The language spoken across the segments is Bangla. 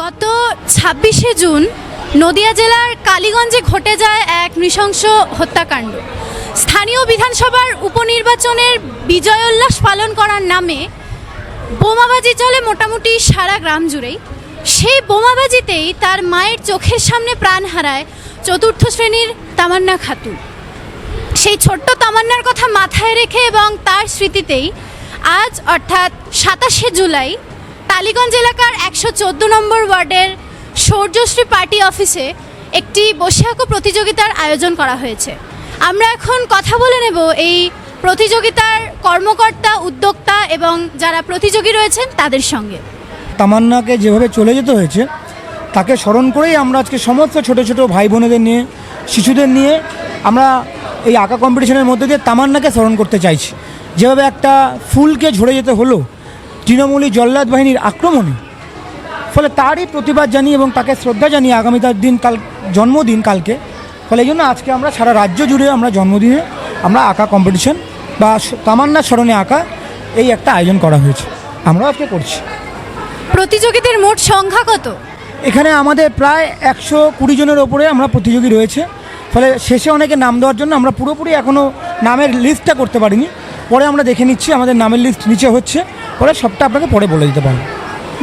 গত ছাব্বিশে জুন নদিয়া জেলার কালীগঞ্জে ঘটে যায় এক নৃশংস হত্যাকাণ্ড। স্থানীয় বিধানসভার উপনির্বাচনের বিজয়োল্লাস পালন করার নামে বোমাবাজি চলে মোটামুটি সারা গ্রাম জুড়েই। সেই বোমাবাজিতেই তার মায়ের চোখের সামনে প্রাণ হারায় চতুর্থ শ্রেণির তামান্না খাতুন। সেই ছোট্ট তামান্নার কথা মাথায় রেখে এবং তার স্মৃতিতেই আজ অর্থাৎ সাতাশে জুলাই টালিগঞ্জ এলাকার একশো চোদ্দ নম্বর ওয়ার্ডের সৌর্যশ্রী পার্টি অফিসে একটি বসে প্রতিযোগিতার আয়োজন করা হয়েছে। আমরা এখন কথা বলে নেব এই প্রতিযোগিতার কর্মকর্তা, উদ্যোক্তা এবং যারা প্রতিযোগী রয়েছেন তাদের সঙ্গে। তামান্নাকে যেভাবে চলে যেতে হয়েছে, তাকে স্মরণ করেই আমরা আজকে সমস্ত ছোট ছোট ভাই বোনেদের নিয়ে, শিশুদের নিয়ে আমরা এই আঁকা কম্পিটিশনের মধ্যে দিয়ে তামান্নাকে স্মরণ করতে চাইছি। যেভাবে একটা ফুলকে ঝরে যেতে হলো তৃণমূলী জল্লাদ বাহিনীর আক্রমণে। ফলে তারই প্রতিবাদ জানিয়ে এবং তাকে শ্রদ্ধা জানিয়ে আগামী তার দিন কাল জন্মদিন কালকে। ফলে এই জন্য আজকে আমরা সারা রাজ্য জুড়ে আমরা জন্মদিনে আমরা আঁকা কম্পিটিশন বা তামান্নার স্মরণে আঁকা এই একটা আয়োজন করা হয়েছে। আমরাও আজকে করছি। প্রতিযোগীদের মোট সংখ্যা কত? এখানে আমাদের প্রায় একশো কুড়ি জনের ওপরে আমরা প্রতিযোগী রয়েছে। ফলে শেষে অনেকে নাম দেওয়ার জন্য আমরা পুরোপুরি এখনও নামের লিস্টটা করতে পারিনি। পরে আমরা দেখে নিচ্ছি আমাদের নামের লিস্ট নিচে হচ্ছে। পরে সবটা আপনাকে পরে বলে দিতে পারব।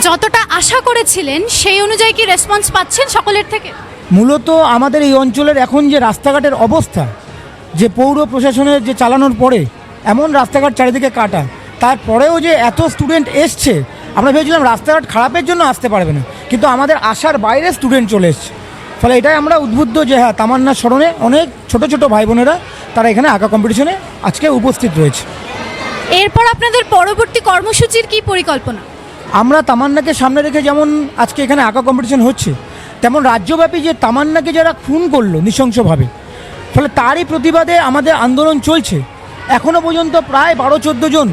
যতটা আশা করেছিলেন সেই অনুযায়ী কি রেসপন্স পাচ্ছেন সকলের থেকে? মূলত আমাদের এই অঞ্চলের এখন যে রাস্তাঘাটের অবস্থা যে পৌর প্রশাসনের যে চালানোর পরে এমন রাস্তাঘাট চারিদিকে কাটা তারপরেও যে এত স্টুডেন্ট এসছে আমরা ভেবেছিলাম রাস্তাঘাট খারাপের জন্য আসতে পারবে না কিন্তু আমাদের আশার বাইরে স্টুডেন্ট চলে এসছে। ফলে এটাই আমরা উদ্বুদ্ধ যে হ্যাঁ তামান্নার স্মরণে অনেক ছোট ছোট ভাই বোনেরা তারা এখানে আঁকা কম্পিটিশনে আজকে উপস্থিত রয়েছে। এরপর আপনাদের পরবর্তী কর্মসূচির কি পরিকল্পনা? আমরা তামান্নাকে সামনে রেখে যেমন আজকে এখানে আঁকা কম্পিটিশন হচ্ছে, তেমন রাজ্যব্যাপী যে তামান্নাকে যারা খুন করল নৃশংসভাবে, ফলে তারই প্রতিবাদে আমাদের আন্দোলন চলছে। এখনও পর্যন্ত প্রায় বারো চোদ্দ জন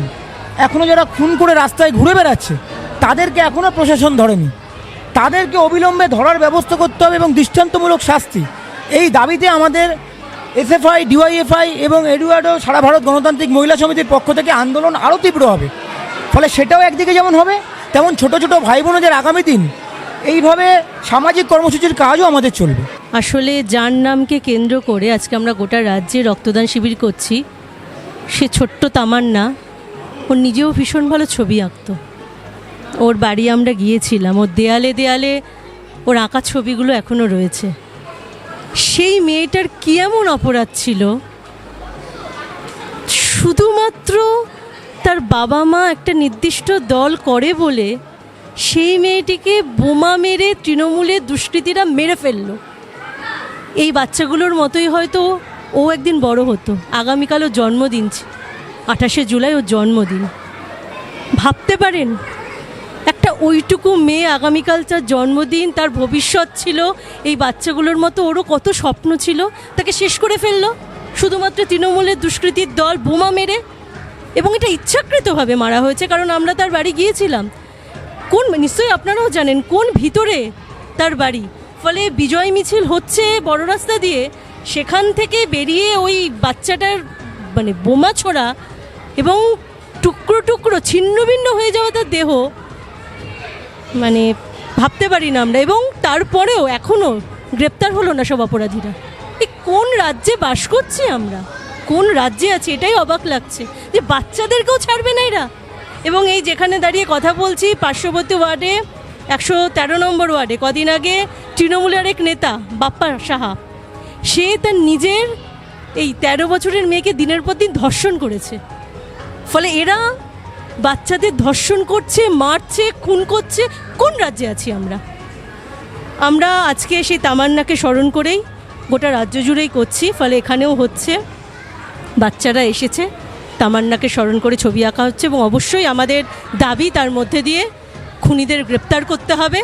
এখনও যারা খুন করে রাস্তায় ঘুরে বেড়াচ্ছে, তাদেরকে এখনও প্রশাসন ধরেনি। তাদেরকে অবিলম্বে ধরার ব্যবস্থা করতে হবে এবং দৃষ্টান্তমূলক শাস্তি, এই দাবিতে আমাদের এসএফআই, ডিওয়াইএফআই এবং এডুয়ার্ডো সারা ভারত গণতান্ত্রিক মহিলা সমিতির পক্ষ থেকে আন্দোলন আরও তীব্র হবে। ফলে সেটাও একদিকে যেমন হবে, তেমন ছোট ছোট ভাই বোনদের আগামী দিন এইভাবে সামাজিক কর্মসূচির কাজও আমাদের চলবে। আসলে যার নামকে কেন্দ্র করে আজকে আমরা গোটা রাজ্যে রক্তদান শিবির করছি, সে ছোট্ট তামান্না ওর নিজেও ভীষণ ভালো ছবি আঁকতো। ওর বাড়ি আমরা গিয়েছিলাম ওর দেয়ালে দেয়ালে ওর আঁকা ছবিগুলো এখনও রয়েছে। সেই মেয়েটার কি এমন অপরাধ ছিল? শুধুমাত্র তার বাবা মা একটা নির্দিষ্ট দল করে বলে সেই মেয়েটিকে বোমা মেরে তৃণমূলের দুষ্কৃতীরা মেরে ফেলল। এই বাচ্চাগুলোর মতোই হয়তো ও একদিন বড় হতো। আগামীকাল ওর জন্মদিন আঠাশে জুলাই ওর জন্মদিন। ভাবতে পারেন একটা ওইটুকু মেয়ে আগামীকাল তার জন্মদিন, তার ভবিষ্যৎ ছিল, এই বাচ্চাগুলোর মতো ওরও কত স্বপ্ন ছিল, তাকে শেষ করে ফেলল। শুধুমাত্র তৃণমূলের দুষ্কৃতীর দল বোমা মেরে। এবং এটা ইচ্ছাকৃতভাবে মারা হয়েছে, কারণ আমরা তার বাড়ি গিয়েছিলাম। কোন, নিশ্চয়ই আপনারাও জানেন কোন ভিতরে তার বাড়ি। ফলে বিজয় মিছিল হচ্ছে বড় রাস্তা দিয়ে, সেখান থেকে বেরিয়ে ওই বাচ্চাটার মানে বোমা ছোড়া এবং টুকরো টুকরো, ছিন্ন ভিন্ন হয়ে যাওয়া তার দেহ মানে ভাবতে পারি না আমরা। এবং তারপরেও এখনও গ্রেপ্তার হলো না সব অপরাধীরা। কোন রাজ্যে বাস করছি আমরা? কোন রাজ্যে আছি? এটাই অবাক লাগছে। যে বাচ্চাদেরকেও ছাড়বে না এরা। এবং এই যেখানে দাঁড়িয়ে কথা বলছি, পার্শ্ববর্তী ওয়ার্ডে, একশো তেরো নম্বর ওয়ার্ডে, কদিন আগে তৃণমূলের এক নেতা, বাপ্পা সাহা, সে তার নিজের এই তেরো বছরের মেয়েকে দিনের পর দিন ধর্ষণ করেছে। ফলে এরা বাচ্চাদের ধর্ষণ করছে মারছে খুন করছে কোন রাজ্যে আছি আমরা? আমরা আজকে সেই তামান্নাকে স্মরণ করেই গোটা রাজ্য জুড়েই করছি ফলে এখানেও হচ্ছে বাচ্চারা এসেছে তামান্নাকে স্মরণ করে ছবি আঁকা হচ্ছে এবং অবশ্যই আমাদের দাবি তার মধ্যে দিয়ে খুনিদের গ্রেপ্তার করতে হবে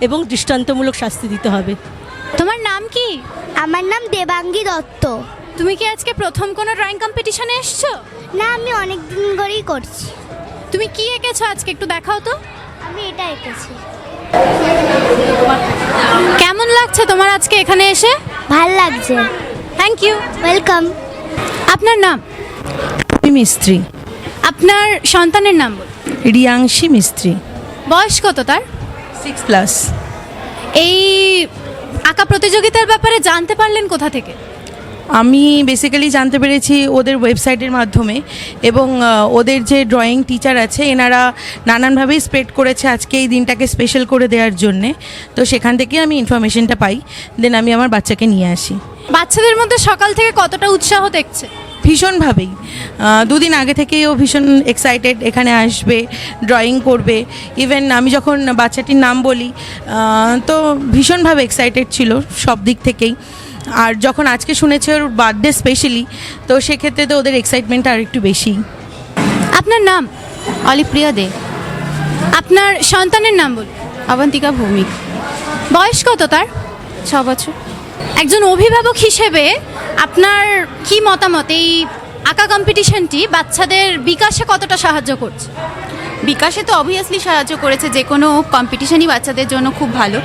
এবং দৃষ্টান্তমূলক শাস্তি দিতে হবে। তোমার নাম কি? আমার নাম দেবাঙ্গী দত্ত। তুমি কি আজকে প্রথম কোনো ড্রয়িং কম্পিটিশনে এসছো? না আমি অনেক দিন ধরেই করছি। তুমি কি এঁকেছো আজকে? একটু দেখাও তো। আমি এটা এঁকেছি। কেমন লাগছে তোমার আজকে এখানে এসে? ভালো লাগছে। থ্যাংক ইউ ওয়েলকাম আপনার নাম? মিস্ত্রি। আপনার সন্তানের নাম? বলুন। রিয়াংশী মিস্ত্রি। বয়স কত তার? সিক্স প্লাস এই আঁকা প্রতিযোগিতার ব্যাপারে জানতে পারলেন কোথা থেকে? আমি বেসিক্যালি জানতে পেরেছি ওদের ওয়েবসাইটের মাধ্যমে এবং ওদের যে ড্রয়িং টিচার আছে এনারা নানানভাবেই স্প্রেড করেছে আজকে এই দিনটাকে স্পেশাল করে দেওয়ার জন্যে। তো সেখান থেকে আমি ইনফরমেশনটা পাই। দেন আমি আমার বাচ্চাকে নিয়ে আসি। বাচ্চাদের মধ্যে সকাল থেকে কতটা উৎসাহ দেখছে? ভীষণভাবেই। দুদিন আগে থেকেই ও ভীষণ এক্সাইটেড এখানে আসবে ড্রয়িং করবে। ইভেন আমি যখন বাচ্চাটির নাম বলি তো ভীষণভাবে এক্সাইটেড ছিল সব দিক থেকেই। আর যখন আজকে শুনেছে ওর বার্থডে স্পেশালি তো সেক্ষেত্রে তো ওদের এক্সাইটমেন্ট আর একটু বেশি। আপনার নাম? অলিপ্রিয়া দে। আপনার সন্তানের নাম বলুন। অবন্তিকা ভৌমিক। বয়স কত তার? ছ বছর। একজন অভিভাবক হিসেবে আপনার কি মতামত? এই আঁকা কম্পিটিশনটি বাচ্চাদের বিকাশে কতটা সাহায্য করছে? বিকাশে তো অবভিয়াসলি সাহায্য করেছে যে কোনো কম্পিটিশনই বাচ্চাদের জন্য খুব ভালো।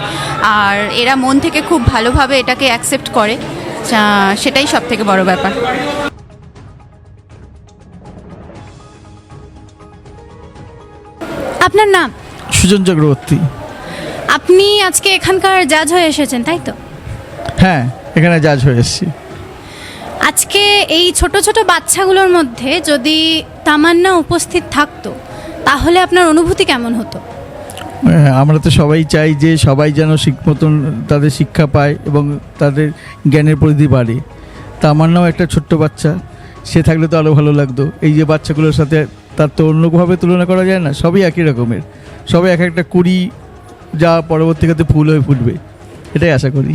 আর এরা মন থেকে খুব ভালোভাবে এটাকে অ্যাকসেপ্ট করে। সেটাই সব থেকে বড় ব্যাপার। আপনার নাম? সুজন চক্রবর্তী। আপনি আজকে এখানকার জাজ হয়ে এসেছেন তাই তো? হ্যাঁ এখানে জাজ হয়ে এসেছি। আজকে এই ছোট ছোট বাচ্চাগুলোর মধ্যে যদি তামান্না উপস্থিত থাকতো তাহলে আপনার অনুভূতি কেমন হতো? হ্যাঁ, আমরা তো সবাই চাই যে সবাই যেন ঠিক মতন তাদের শিক্ষা পায় এবং তাদের জ্ঞানের পরিধি বাড়ে। তা আমার নাম একটা ছোট্ট বাচ্চা সে থাকলে তো আরও ভালো লাগতো। এই যে বাচ্চাগুলোর সাথে তার তো অন্যভাবে তুলনা করা যায় না সবই একই রকমের। সবাই এক একটা কুড়ি যা পরবর্তীকালে ফুল হয়ে ফুটবে এটাই আশা করি।